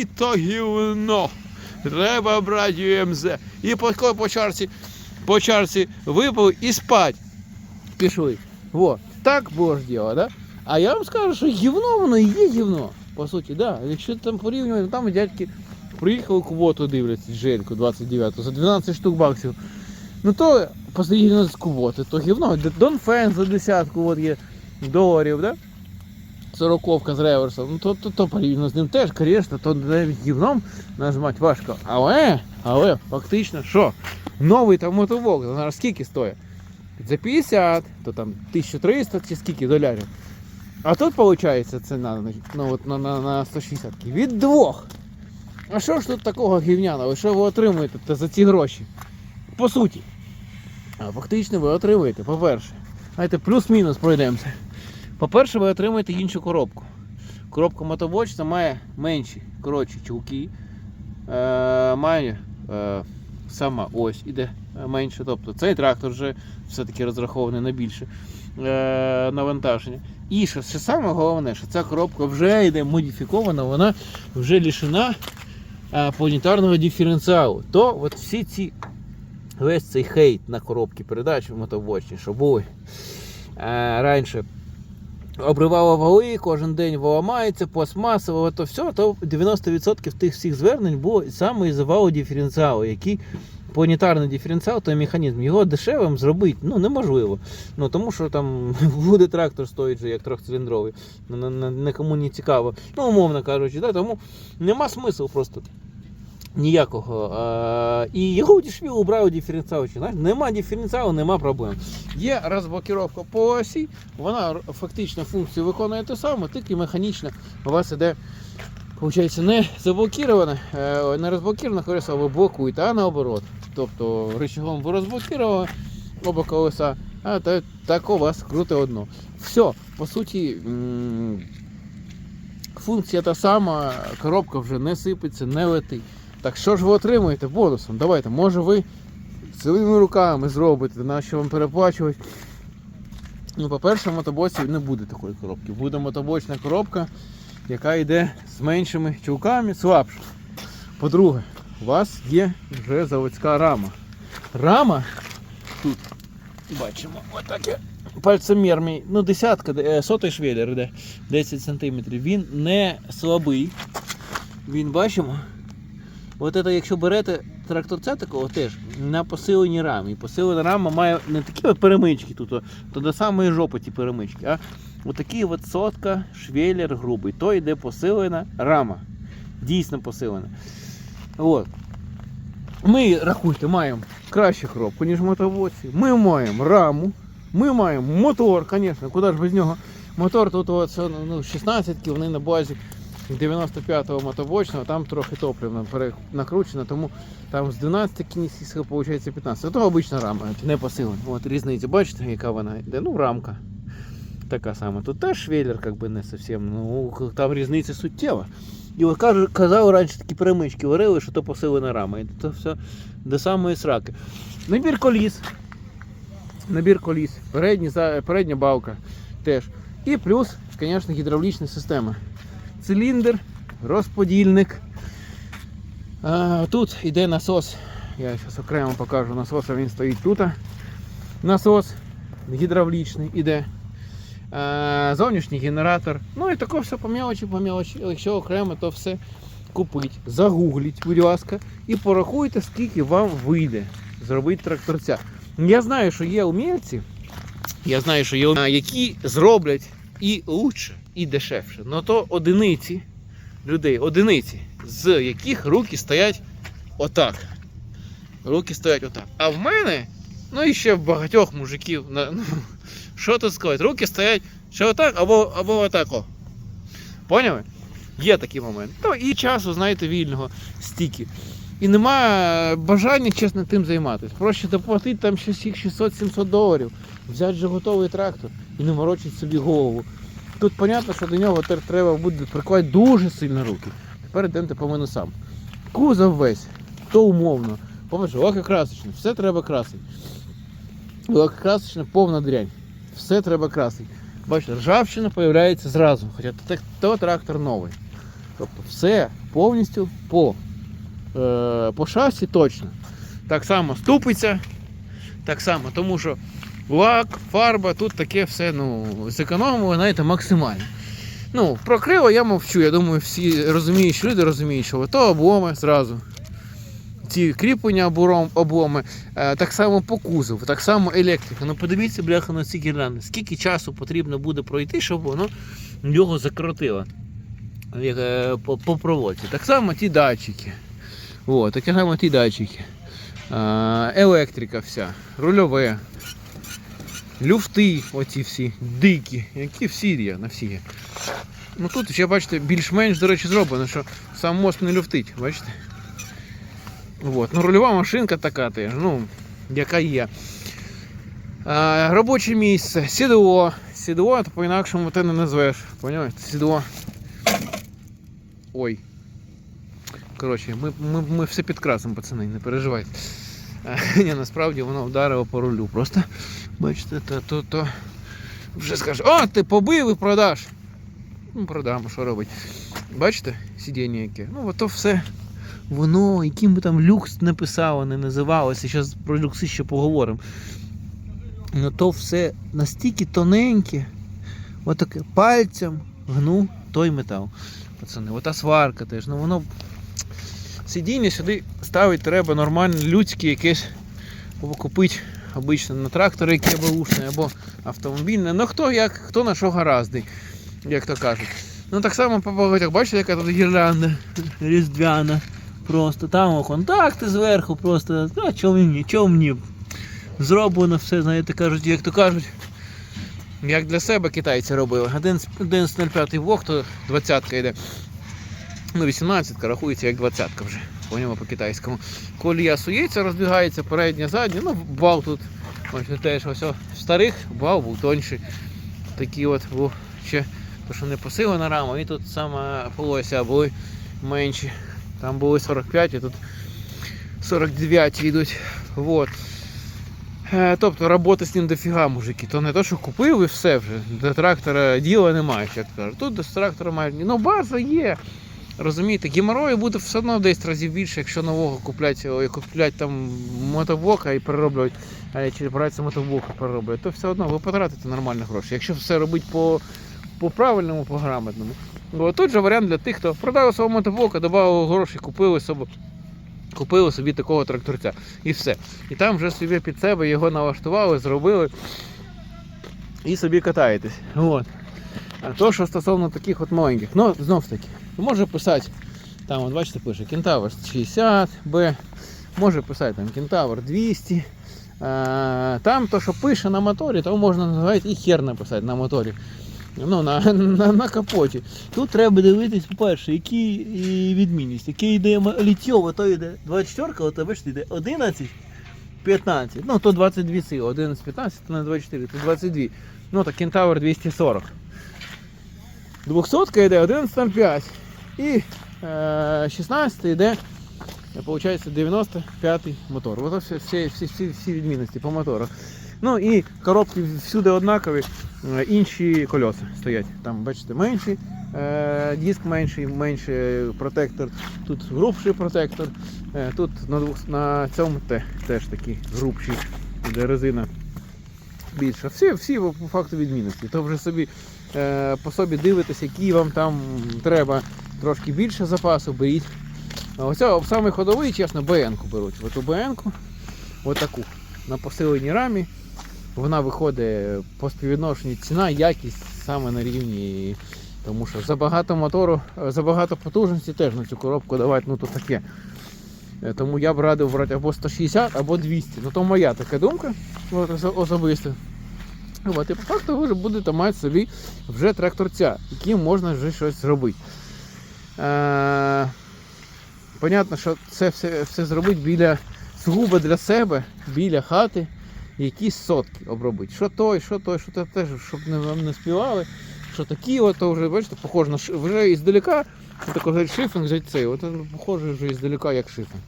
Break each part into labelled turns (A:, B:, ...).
A: ні, то гівно. Треба брати ЮМЗ. І по, по чарці, по чарці випив і спать. Пішли. Во. Так ж діло, да? А я вам скажу, що гівно воно і є гівно. По суті, да. Якщо там порівнювати, там дядьки приїхали квоту дивляться, жельку 29 за 12 штук баксів. Ну то посередині з квоти, то гівно. Донфен за десятку от є доларів, да? Сороковка з реверсом. Ну то, то, то порівняно з ним теж, звісно, то навіть гівном нажимати важко. Але, але фактично, що? Новий там мотовок, зараз скільки стоїть? За 50, то там 1300 чи скільки долярів. А тут виходить ціна ну, от на, на, на 160 від двох. А що ж тут такого гівняного? Що ви отримуєте за ці гроші? По суті. А фактично ви отримуєте, по-перше. Знаєте, плюс-мінус пройдемося. По-перше, ви отримаєте іншу коробку. Коробка мотобочна має менші, коротші чулки. Е, має е, сама ось іде е, менше. Тобто цей трактор вже все-таки розрахований на більше навантаження. І що, що саме головне, що ця коробка вже йде модифікована, вона вже лишена планетарного диференціалу. То от всі ці весь цей хейт на коробки передач в мотобочні, що були раніше обривало вали, кожен день виламається, пластмасово, то все, то 90% тих всіх звернень було саме із валу диференціалу, який планетарний диференціал, той механізм, його дешевим зробити ну, неможливо. Ну, тому що там буде трактор стоїть же як трьохциліндровий, нікому не цікаво. Ну, умовно кажучи, да, тому нема смислу просто ніякого. А, і його удешевили, убрали диференціал. нема диференціалу, нема проблем. Є розблокировка по осі, вона фактично функцію виконує те саме, тільки механічно у вас іде. Получається, не заблокіроване, е, не розблокіроване колесо ви блокуєте, а наоборот. Тобто рычагом ви розблокували оба колеса, а так, так у вас круте одно. Все, по суті, функція та сама, коробка вже не сипеться, не летить. Так що ж ви отримуєте бонусом? Давайте, може ви цілими руками зробите, на що вам переплачувати. Ну, по-перше, в мотобоці не буде такої коробки. Буде мотобочна коробка, яка йде з меншими чулками, слабша. По-друге, у вас є вже заводська рама. Рама тут бачимо, отаке пальцемір мій, ну десятка, е, сотий швеллер іде 10 см. Він не слабий. Він бачимо. От це, якщо берете тракторця такого теж на посиленій рамі. Посилена рама має не такі перемички тут, то до самої жопи ті перемички, а отакий от сотка, швеллер грубий. То йде посилена рама. Дійсно посилена. От. Ми, рахуйте, маємо кращу коробку, ніж мотобоці. Ми маємо раму, ми маємо мотор, звісно, куди ж без нього. Мотор тут от, ну, 16 вони на базі 95-го мотобочного, там трохи топливно накручено, тому там з 12 кінських сил виходить 15. Це обична рама, не посилена. От різниця, бачите, яка вона йде? Ну, рамка. Така сама. Тут теж швеллер, как би не совсем. Ну, там різниця суттєва. І от казав раніше такі перемички варили, що то посилена рама. І то все до самої сраки. Набір коліс. Набір коліс. Передні, передня балка теж. І плюс, звісно, гідравлічна система. Циліндр, розподільник. Тут йде насос. Я зараз окремо покажу насос, він стоїть тут. Насос гідравлічний іде. Зовнішній генератор. Ну і таке все по мелочі, по мелочі. Якщо окремо, то все купить. Загугліть, будь ласка, і порахуйте, скільки вам вийде зробити тракторця. Я знаю, що є умільці, я знаю, що є які зроблять і лучше, і дешевше. Но то одиниці людей, одиниці, з яких руки стоять отак. Руки стоять отак. А в мене, ну і ще в багатьох мужиків, ну, що тут сказати, руки стоять чи отак, або, або отак. Поняли? Є такий момент. То і часу, знаєте, вільного стільки. І немає бажання чесно тим займатися. Проще доплатити там щось 600-700 доларів, взяти вже готовий трактор і не морочити собі голову. Тут зрозуміло, що до нього треба буде приклати дуже сильно руки. Тепер йдемте по минусам. Кузов весь, то умовно. По-перше, лакокрасочне, все треба красити. Лакокрасочне повна дрянь. Все треба красити. Бачите, ржавчина з'являється зразу, хоча то, то трактор новий. Тобто все повністю по, е, по шасі точно. Так само ступиться, так само, тому що лак, фарба, тут таке все ну, зекономили, знаєте, максимально. Ну, про криво я мовчу. Я думаю, всі розуміючі люди розуміють, що то обломи зразу. Ці кріплення обломи, е, так само по кузову, так само електрика. Ну подивіться, бляха, на ці гірлянди. Скільки часу потрібно буде пройти, щоб воно його закрутило е, по, по проводці. Так само ті датчики. О, так само ті датчики. Е, електрика вся, рульове. Люфти, оці всі, дикі, які всі є, на всі. Ну тут ще, бачите, більш-менш, до речі, зроблено, що сам мост не люфтить, бачите? От. Ну, рульова машинка така теж, ну, яка є. А, робоче місце, сідло. Сідло, то по-інакшому ти не назвеш. Понимаєте? Сідло. Ой. Коротше, ми, ми, ми все підкрасимо, пацани, не переживайте. А, ні, насправді воно вдарило по рулю. Просто, бачите, то, то, то вже скаже, о, ти побив і продаш. Ну, продам, що робить. Бачите, сидіння яке? Ну, ото все воно, яким би там люкс не писало, не називалося, зараз про люкси ще поговоримо. Ну то все настільки тоненьке, отаке пальцем гну той метал. Пацани, ота сварка теж, ну воно. Сидіння сюди ставити треба нормальне людське якесь купити обично на трактор, яке бушне, або автомобільне. Ну хто як, хто на що гараздий, як то кажуть. Ну так само по багатьох, бачите, яка тут гірлянда різдвяна. Просто там контакти зверху, просто, мені, чого мені? Зроблено все, знаєте, кажуть, як то кажуть. Як для себе китайці робили. 11.05 вок, то 20-ка йде. Ну, 18 рахується як 20-ка вже. Поняла по-китайському. Колія сується, розбігається, передня, задня, ну вал тут. Ось теж ось старих вал був тонший. Такі от був ще, то що не посилена рама, і тут саме полося були менші. Там були 45, а тут 49 йдуть. Вот. Е, Тобто роботи з ним дофіга, мужики. То не то, що купив і все вже. До трактора діла немає, як кажуть. Тут до трактора має. Ну, база є. Розумієте, геморою буде все одно в 10 разів більше, якщо нового куплять, куплять там мотоблока і перероблюють, чи брати мотоблок і перероблюють, то все одно ви потратите нормально гроші. Якщо все робити по, по правильному, по грамотному. Ну, тут же варіант для тих, хто продав свого мотоблока, додав гроші, купили собі, купили собі такого тракторця. І все. І там вже собі під себе його налаштували, зробили і собі катаєтесь. От. А то, що стосовно таких от маленьких, ну знов таки, може писати, там, от бачите, пише Кентавр 60, Б, може писати там Кентавр 200. Е, Там то, що пише на моторі, то можна навіть і хер написати на моторі. Ну, на, на, на капоті. Тут треба дивитись, по-перше, які відмінність. Який йде літьово, то йде 24, а то бачите, йде 11, 15. Ну, то 22 сили, 11, 15, то на 24, то 22. Ну, так Кентавр 240. 200 йде 11,05. І е, 16 йде, виходить, 95 мотор. Ось всі, всі, всі, всі, відмінності по моторах. Ну і коробки всюди однакові, е, інші кольоса стоять. Там, бачите, менші, е, диск менший, менший протектор, тут грубший протектор, е, тут на, двох, на цьому те, теж такий грубший, де резина більша. Всі, всі по факту відмінності. То вже собі е, по собі дивитесь, які вам там треба трошки більше запасу, беріть. А Оця саме ходовий, чесно, БН-ку беруть. Оту БН-ку, отаку, на посиленій рамі. Вона виходить по співвідношенню ціна, якість саме на рівні. Тому що забагато мотору, е, забагато потужності теж на цю коробку давати, ну то таке. Е, Тому я б радив брати або 160, або 200. Ну то моя така думка от, осо- особиста. От, і по факту ви вже будете мати собі вже тракторця, яким можна вже щось зробити. Е, понятно, що це все, все зробити біля сугубо для себе, біля хати, якісь сотки обробити. Що той, що той, що те теж, щоб не, вам не співали. Що такі, то вже, бачите, похоже на ши- вже іздалека, що таке шифінг взять цей, от похоже вже іздалека як шифінг.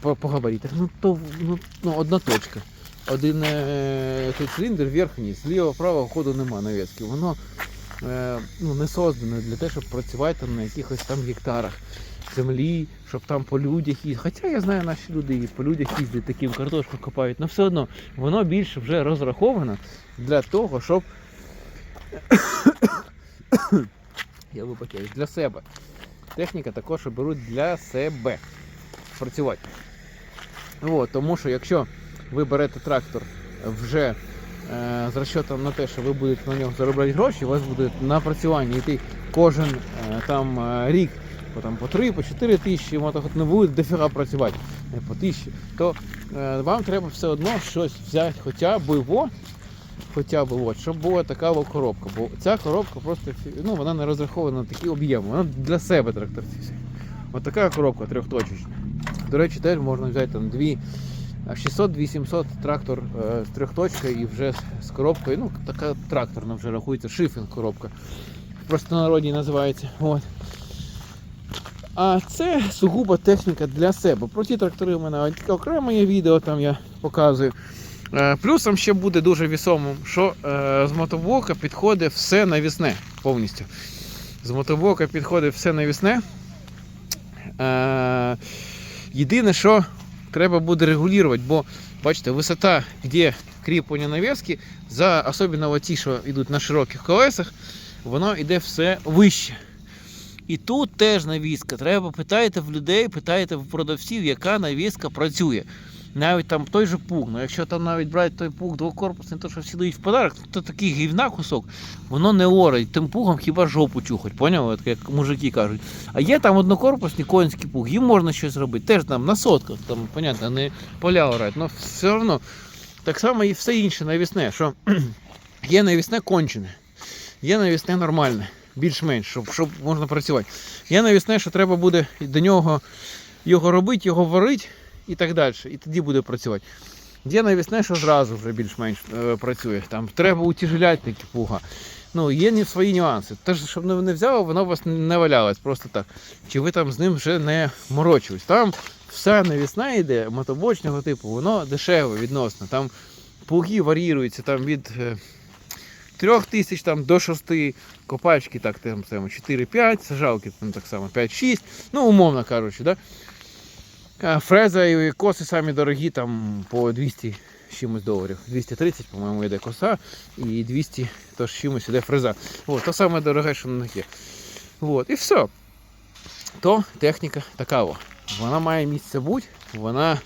A: По, по габаритах. Ну то ну, ну, одна точка. Один е, той циліндр вверх вниз зліва вправо ходу нема нав'язки. Воно е, ну, не созданий для того, щоб працювати там на якихось там гектарах землі, щоб там по людях їздити. Хоча я знаю, наші люди і по людях їздять, таким картошку копають, але все одно воно більше вже розраховано для того, щоб я вибачаюсь, для себе. Техніка також беруть для себе працювати. От, тому що якщо ви берете трактор вже е, з розчетом на те, що ви будете на нього заробляти гроші, у вас буде напрацювання йти кожен е, там е, рік по, там, по 3, по 4 тисячі, мотоход не буде дофіга працювати по тисячі, то вам треба все одно щось взяти хоча б во, хоча б от, щоб була така коробка. Бо ця коробка просто ну, вона не розрахована на такі об'єми. Вона для себе тракторці. Ось така коробка трьохточечна. До речі, теж можна взяти там дві 600-800 трактор е, з трьохточкою і вже з- коробкою. Ну, така тракторна вже рахується, шифінг коробка. Просто народі називається. От. А це сугубо техніка для себе. Про ті трактори у мене окреме є відео, там я показую. Е, Плюсом ще буде дуже вісомим, що е, з мотоблока підходить все навісне повністю. З мотоблока підходить все навісне. Єдине, що треба буде регулювати, бо бачите, висота, де кріплення навіски, за особливо оті, що йдуть на широких колесах, воно йде все вище. І тут теж навіска. Треба питати в людей, питайте в продавців, яка навіска працює. Навіть там той же пуг. Ну якщо там навіть брати той пуг двокорпусний, то що всі дають в подарок, то такий гівна кусок, воно не орить. Тим пугом хіба жопу чухать, поняли? От як мужики кажуть. А є там однокорпусні конські пуг, їм можна щось зробити. Теж там на сотках, там, понятно, не поля орать, але все одно. Так само і все інше навісне, що є навісне кончене, є навісне нормальне, більш-менш, щоб, щоб можна працювати. Є навісне, що треба буде до нього його робити, його варити і так далі. І тоді буде працювати. Є навісне, що зразу вже більш-менш е, працює. Там треба утяжеляти пуга. Ну, є свої нюанси. Те, щоб не взяло, воно у вас не валялось просто так. Чи ви там з ним вже не морочились. Там вся навісна йде мотобочного типу, воно дешеве відносно. Там пуги варіюються там від е, 3 тисяч там, до 6, копачки так, там, 4-5, сажалки там так само 5-6, ну, умовно кажучи, да? А Фреза і коси самі дорогі, там по 200 чимось доларів. 230, по-моєму, йде коса, і 200 то з чимось іде фреза. От, то саме дороге, що на них є. От, і все. То техніка така. О. Вона має місце бути, вона.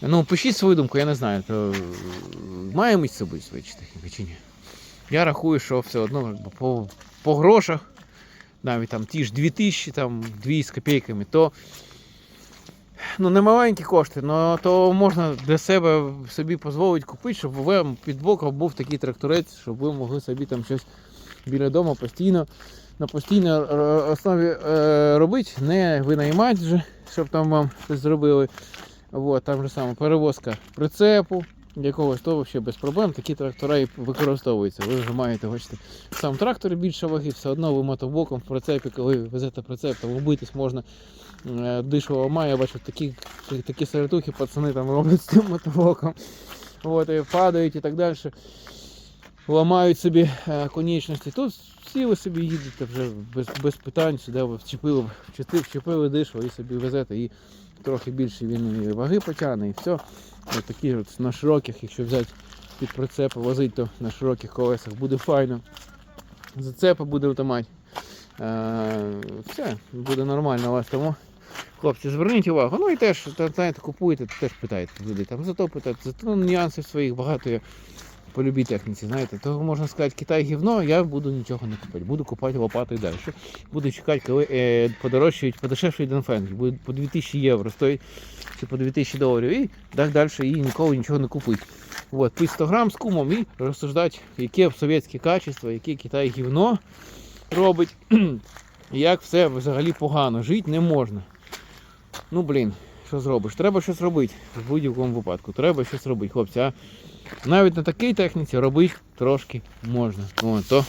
A: Ну, пишіть свою думку, я не знаю, то е, має місце бути своя техніка чи ні. Я рахую, що все одно по, по грошах, навіть там ті ж 2000, там 2 з копійками, то ну, не маленькі кошти, але то можна для себе собі дозволити купити, щоб у вас під боком був такий тракторець, щоб ви могли собі там щось біля дому постійно на постійній основі е, робити, не винаймати щоб там вам щось зробили. Вот, там же саме перевозка прицепу якогось, то взагалі без проблем. Такі трактора і використовуються. Ви вже маєте бачите, сам трактор більше ваги, все одно ви мотоблоком в прицепі, коли везете прицеп, там вбитись можна. Е, Дишова має, бачу, такі, такі середухи пацани там роблять з цим мотоблоком. От, і падають і так далі. Ламають собі е, конечності. Тут всі ви собі їдете вже без, без питань, сюди вчепили, вчепили, дишу і собі везете. І трохи більше він ваги потягне, і все. Ось такі от на широких, якщо взяти під прицеп, возити, то на широких колесах буде файно. Зацепи буде автомат. Е, все, буде нормально у вас тому. Хлопці, зверніть увагу. Ну і теж, знаєте, купуєте, теж питаєте людей. Там зато питають, зато нюансів своїх багато є по любій техніці, знаєте. То можна сказати, Китай гівно, я буду нічого не купувати. Буду купувати лопату і далі. Буду чекати, коли е, подорожчають, подешевшують Денфенг, буде по 2000 євро стоїть чи по 2000 доларів і так далі і ніколи нічого не купити. От, пить 100 грам з кумом і розсуждати, яке совєтське качество, яке Китай гівно робить, як все взагалі погано. Жити не можна. Ну блін, що зробиш? Треба щось робити в будь-якому випадку. Треба щось робити, хлопці. А навіть на такій техніці робити трошки можна. О, то